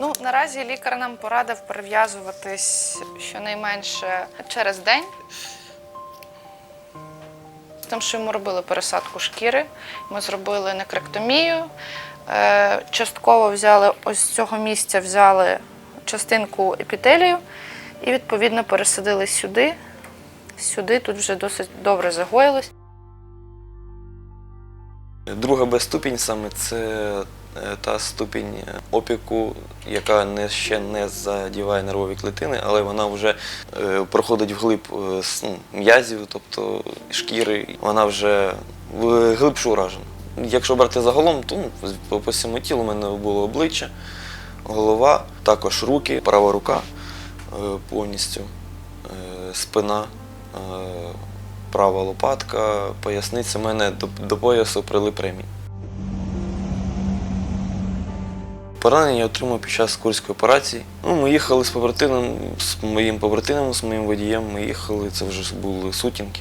Ну, наразі лікар нам порадив перев'язуватись щонайменше через день. Тому що йому робили пересадку шкіри, ми зробили некректомію. Е, Частково взяли ось з цього місця взяли частинку епітелію і відповідно пересадили сюди. Сюди тут вже досить добре загоїлось. Друга Б саме це та ступінь опіку, яка не, ще не задіває нервові клітини, але вона вже е, проходить вглиб е, ну, м'язів, тобто шкіри, вона вже в- глибше уражена. Якщо брати загалом, то ну, по, всьому тілу у мене було обличчя, голова, також руки, права рука е, повністю, е, спина. е, Права лопатка, поясниця, у мене до, до поясу прилип ремінь. Поранення я отримав під час курської операції. Ну, ми їхали з побратимом, з моїм побратимом, з моїм водієм. Ми їхали, це вже були сутінки.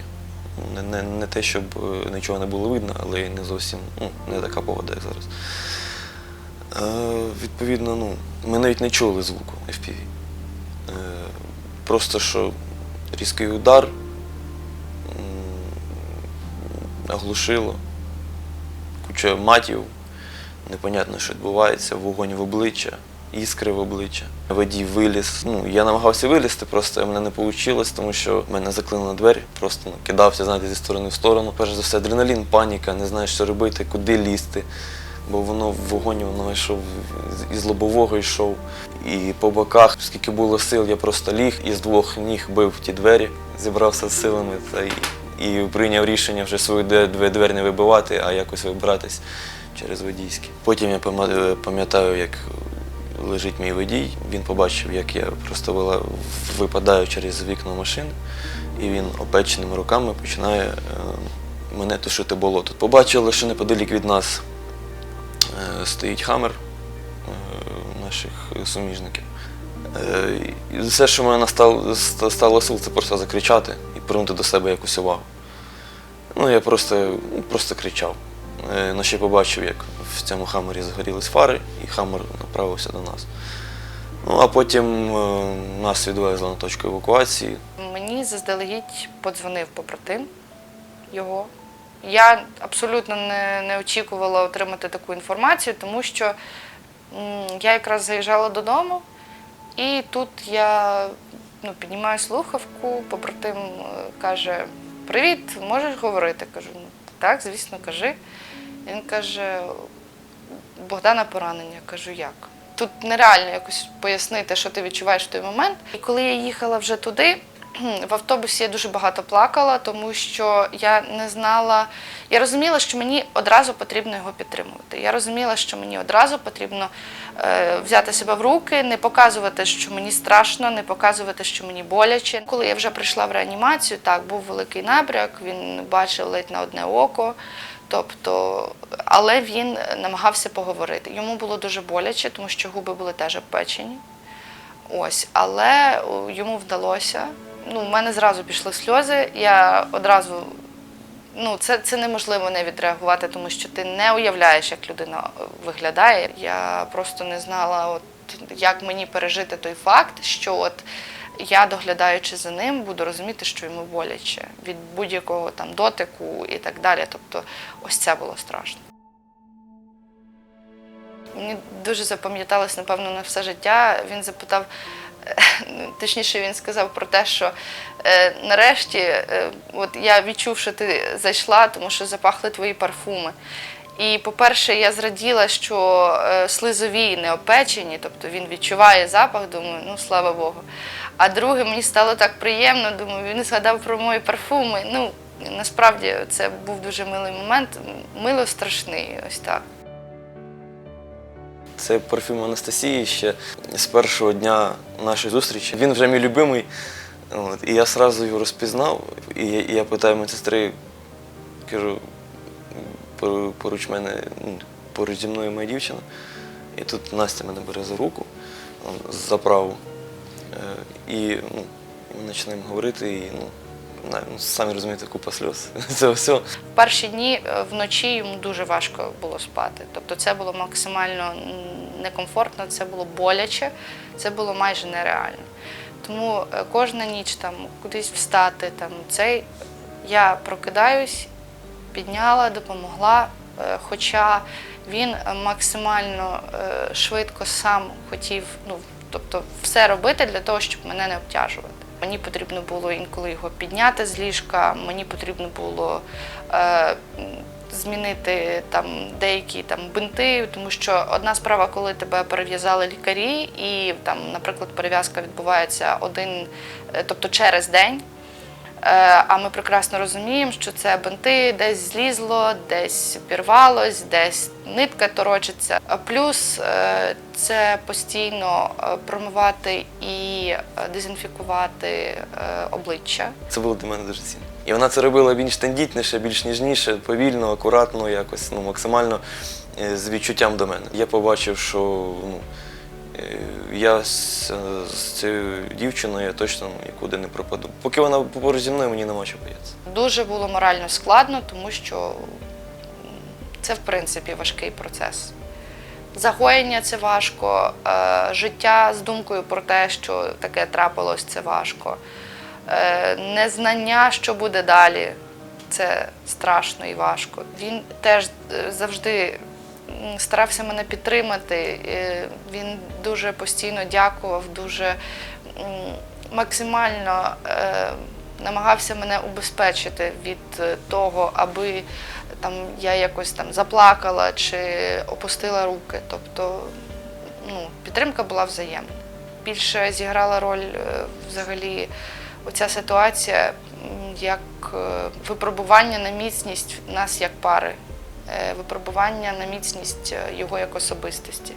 Не, не, не те, щоб е, нічого не було видно, але й не зовсім ну, не така погода, як зараз. Е, відповідно, ну, ми навіть не чули звуку FPV. Е, просто що різкий удар оглушило, куча матів, непонятно, що відбувається, вогонь в обличчя, іскри в обличчя. Водій виліз. Ну, я намагався вилізти, просто в мене не вийшло, тому що мене заклинули двері, просто ну, кидався, знаєте, зі сторони в сторону. Перш за все, адреналін, паніка, не знаєш, що робити, куди лізти. Бо воно в вогонь воно йшов із лобового йшов. І по боках, скільки було сил, я просто ліг і з двох ніг бив ті двері, зібрався з силами та і, і прийняв рішення вже дві двері не вибивати, а якось вибратись через водійські. Потім я пам'ятаю, як лежить мій водій. Він побачив, як я просто випадаю через вікно машини, і він опеченими руками починає е, мене тушити болото. Побачили, що неподалік від нас е, стоїть хамер е, наших суміжників. Е, І все, що в мене стало, стало сил, це просто закричати і привернути до себе якусь увагу. Ну, я просто, ну, просто кричав. Е, Ну, ще побачив, як в цьому хамері загорілись фари, і хамер направився до нас. Ну, а потім е, нас відвезли на точку евакуації. Мені заздалегідь подзвонив побратим його. Я абсолютно не, не очікувала отримати таку інформацію, тому що я якраз заїжджала додому, і тут я ну, піднімаю слухавку, побратим е, каже: Привіт, можеш говорити? Кажу, ну так, звісно, кажи. Він каже: Богдана поранення. Кажу, як? Тут нереально якось пояснити, що ти відчуваєш в той момент. І коли я їхала вже туди, в автобусі я дуже багато плакала, тому що я не знала. Я розуміла, що мені одразу потрібно його підтримувати. Я розуміла, що мені одразу потрібно е, взяти себе в руки, не показувати, що мені страшно, не показувати, що мені боляче. Коли я вже прийшла в реанімацію, так був великий набряк, він бачив ледь на одне око. Тобто, але він намагався поговорити. Йому було дуже боляче, тому що губи були теж обпечені. Ось, але йому вдалося. Ну, в мене зразу пішли сльози. Я одразу ну, це, це неможливо не відреагувати, тому що ти не уявляєш, як людина е, виглядає. Я просто не знала, от, як мені пережити той факт, що от я, доглядаючи за ним, буду розуміти, що йому боляче від будь-якого там дотику і так далі. Тобто, ось це було страшно. Мені дуже запам'яталось, напевно, на все життя. Він запитав, точніше, він сказав про те, що е, нарешті е, от я відчув, що ти зайшла, тому що запахли твої парфуми. І, по-перше, я зраділа, що е, слизові не опечені, тобто він відчуває запах, думаю, ну слава Богу. А друге, мені стало так приємно, думаю, він згадав про мої парфуми. Ну, насправді це був дуже милий момент, мило страшний, ось так. Це парфюм Анастасії ще з першого дня нашої зустрічі. Він вже мій любимий. От, і я одразу його розпізнав. І я, і я питаю медсестри, кажу, поруч мене, ну, поруч зі мною моя дівчина. І тут Настя мене бере за руку за праву. Е, і ну, ми починаємо говорити, і ну, самі розумієте, купа сльоз. Це все. Перші дні е, вночі йому дуже важко було спати. Тобто це було максимально некомфортно, це було боляче, це було майже нереально. Тому е, кожна ніч там кудись встати, там цей я прокидаюсь, підняла, допомогла. е, Хоча він максимально швидко сам хотів, ну тобто все робити для того, щоб мене не обтяжувати. Мені потрібно було інколи його підняти з ліжка, мені потрібно було е, змінити там деякі там бинти, тому що одна справа, коли тебе перев'язали лікарі, і там, наприклад, перев'язка відбувається один, е, тобто через день. Е, А ми прекрасно розуміємо, що це бинти десь злізло, десь пірвалось, десь нитка торочиться. Плюс е, це постійно е, промивати і дезінфікувати обличчя. Це було для мене дуже цінно. І вона це робила більш тендітніше, більш ніжніше, повільно, акуратно, якось, ну, максимально з відчуттям до мене. Я побачив, що ну, я з, е, з цією дівчиною я точно нікуди не пропаду. Поки вона поруч зі мною, мені нема чого боятися. Дуже було морально складно, тому що це в принципі важкий процес. Загоєння це важко, е, життя з думкою про те, що таке трапилось, це важко. Е, Незнання, що буде далі, це страшно і важко. Він теж е, завжди старався мене підтримати. е, Він дуже постійно дякував, дуже максимально е, намагався мене убезпечити від е, того, аби там я якось там заплакала чи опустила руки. Тобто ну, підтримка була взаємна. Більше зіграла роль взагалі оця ситуація як випробування на міцність нас як пари, випробування на міцність е, його як особистості.